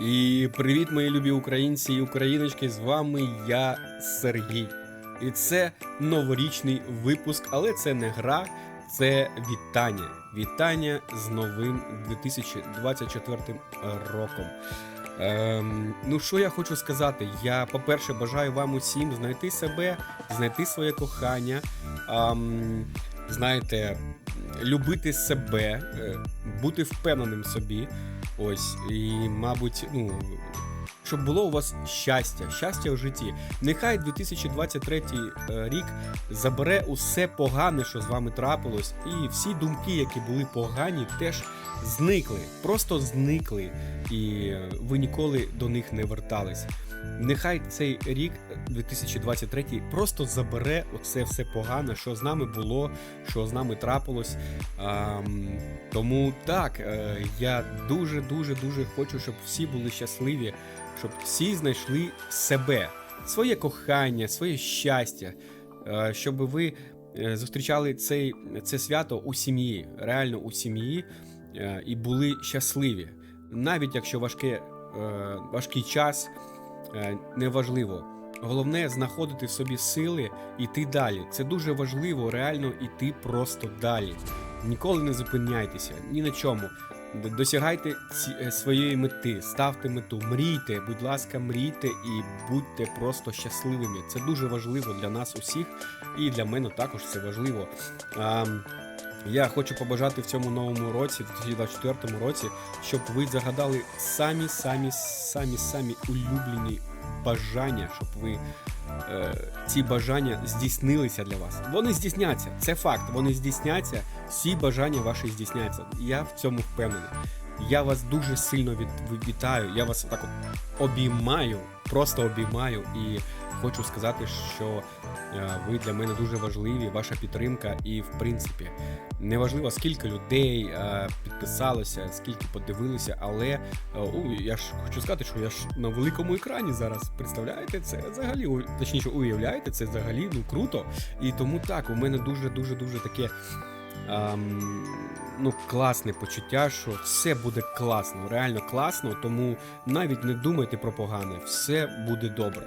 І привіт, мої любі українці і україночки! З вами я Сергій. І це новорічний випуск, але це не гра, це вітання. Вітання з новим 2024 роком. Ем, ну, що я хочу сказати? Я, по-перше, бажаю вам усім знайти себе, знайти своє кохання. Ем, знаєте, любити себе, е, бути впевненим собі. Ось, і, мабуть, ну. Щоб було у вас щастя, щастя в житті. Нехай 2023 е, рік забере усе погане, що з вами трапилось, і всі думки, які були погані, теж зникли, просто зникли, і е, ви ніколи до них не вертались. Нехай цей рік, 2023, просто забере оце все погане, що з нами було, що з нами трапилось. Ам, тому так, е, я дуже, дуже, дуже хочу, щоб всі були щасливі, щоб всі знайшли себе, своє кохання, своє щастя, е, щоб ви е, зустрічали цей, це свято у сім'ї, реально у сім'ї, е, і були щасливі. Навіть якщо важке, важкий час, неважливо. Головне знаходити в собі сили і йти далі. Це дуже важливо, реально йти просто далі. Ніколи не зупиняйтеся ні на чому. Досягайте ці, е, своєї мети, ставте мету, мрійте, будь ласка, мрійте і будьте просто щасливими. Це дуже важливо для нас усіх, і для мене також це важливо. А, я хочу побажати в цьому новому році, в 2024 році, щоб ви загадали самі, самі, самі, самі улюблені бажання, щоб ви ці бажання здійснилися для вас. Вони здійсняться, це факт. Вони здійсняться, всі бажання ваші здійсняться. Я в цьому впевнений. Я вас дуже сильно від, вітаю. Я вас так от обіймаю, просто обіймаю і хочу сказати, що е, ви для мене дуже важливі, ваша підтримка, і в принципі неважливо скільки людей е, підписалося, скільки подивилися, але е, у, я ж хочу сказати, що я ж на великому екрані зараз. Представляєте, це взагалі точніше, уявляєте, це взагалі ну круто. І тому так, у мене дуже дуже дуже таке. Ам, ну, класне почуття, що все буде класно, реально класно, тому навіть не думайте про погане, все буде добре.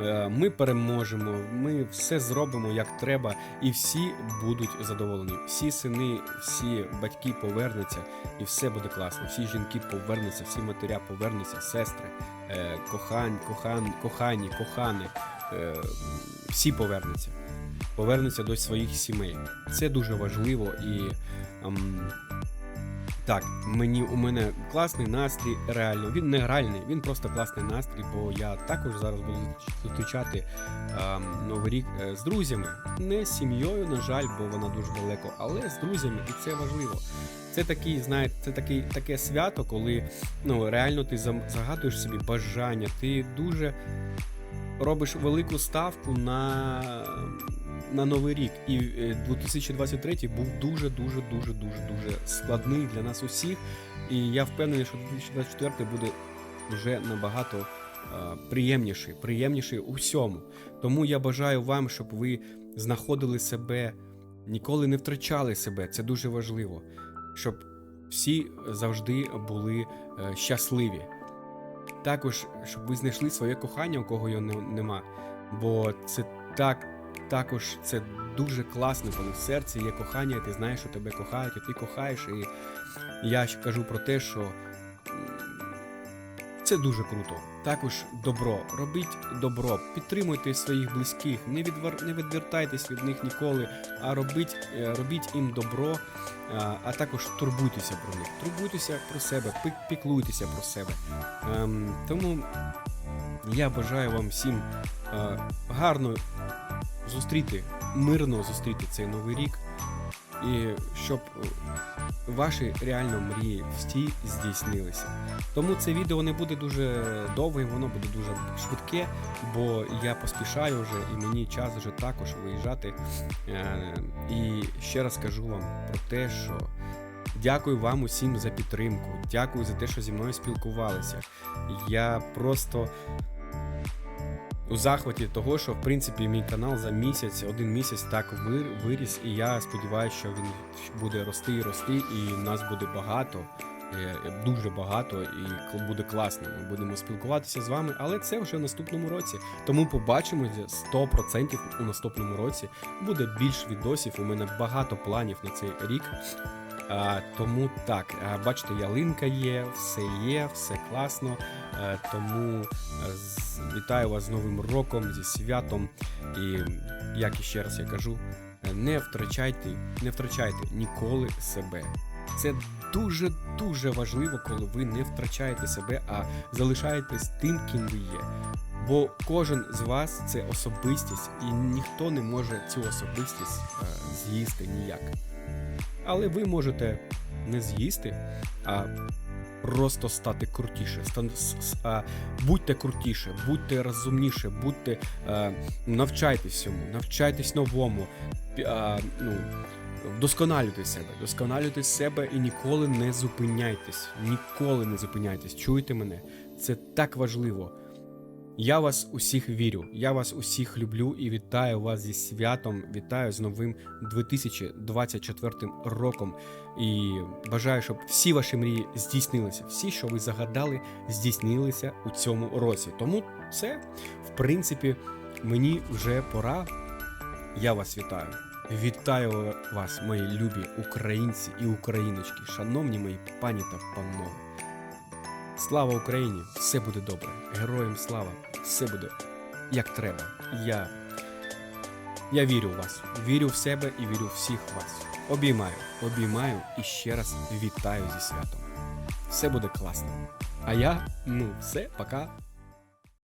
Е, Ми переможемо, ми все зробимо як треба, і всі будуть задоволені. Всі сини, всі батьки повернуться, і все буде класно. Всі жінки повернуться, всі матеря повернуться, сестри, е, кохань, кохан, кохані, кохани, е, всі повернуться. Повернуться до своїх сімей. Це дуже важливо і. Так, мені у мене класний настрій, реально. Він не гральний, він просто класний настрій, бо я також зараз буду зустрічати ем, Новий рік е, з друзями. Не з сім'єю, на жаль, бо вона дуже далеко, але з друзями, і це важливо. Це такий, знаєте, це такий, таке свято, коли ну, реально ти загадуєш собі бажання, ти дуже робиш велику ставку на, на новий рік. І е, 2023 був дуже, дуже, дуже, дуже, дуже складний для нас усіх. І я впевнений, що 2024 буде вже набагато е, приємніший, приємніший у всьому. Тому я бажаю вам, щоб ви знаходили себе, ніколи не втрачали себе. Це дуже важливо. Щоб всі завжди були е, щасливі. Також, щоб ви знайшли своє кохання, у кого його не- нема. Бо це так, також це дуже класно, коли в серці є кохання, і ти знаєш, що тебе кохають, і ти кохаєш. І я ж кажу про те, що це дуже круто. Також добро. Робіть добро, підтримуйте своїх близьких, не, відвер... не відвертайтесь від них ніколи, а робіть, е, робіть їм добро, а, а також турбуйтеся про них. Турбуйтеся про себе, піклуйтеся про себе. Ем, тому я бажаю вам всім е, гарно зустріти, мирно зустріти цей новий рік, і щоб е, ваші реально мрії всі здійснилися. Тому це відео не буде дуже довге, воно буде дуже швидке, бо я поспішаю вже і мені час вже також виїжджати. Е, і ще раз кажу вам про те, що дякую вам усім за підтримку. Дякую за те, що зі мною спілкувалися. Я просто у захваті того, що в принципі мій канал за місяць, один місяць так виріс, і я сподіваюся, що він буде рости і рости, і нас буде багато. е, дуже багато і буде класно. Ми будемо спілкуватися з вами, але це вже в наступному році. Тому побачимося 100% у наступному році. Буде більш відосів. У мене багато планів на цей рік. Тому так, бачите, ялинка є, все є, все класно. Тому вітаю вас з Новим роком, зі святом. І як іще раз я кажу, не втрачайте, не втрачайте ніколи себе. Це дуже дуже важливо, коли ви не втрачаєте себе, а залишаєтесь тим, ким ви є. Бо кожен з вас це особистість, і ніхто не може цю особистість з'їсти ніяк. Але ви можете не з'їсти, а просто стати крутіше. А, будьте крутіше, будьте розумніше, будьте навчайтесь цьому, навчайтесь новому. ну, Вдосконалюйте себе, вдосконалюйте себе і ніколи не зупиняйтесь. Ніколи не зупиняйтесь. Чуєте мене? Це так важливо. Я вас усіх вірю, я вас усіх люблю і вітаю вас зі святом. Вітаю з новим 2024 роком. І бажаю, щоб всі ваші мрії здійснилися. Всі, що ви загадали, здійснилися у цьому році. Тому це, в принципі, мені вже пора. Я вас вітаю. Вітаю вас, мої любі українці і україночки, шановні мої пані та панове. Слава Україні! Все буде добре. Героям слава! Все буде як треба. Я, я вірю в вас, вірю в себе і вірю всіх вас. Обіймаю, обіймаю і ще раз вітаю зі святом. Все буде класно. А я, ну, все, пока.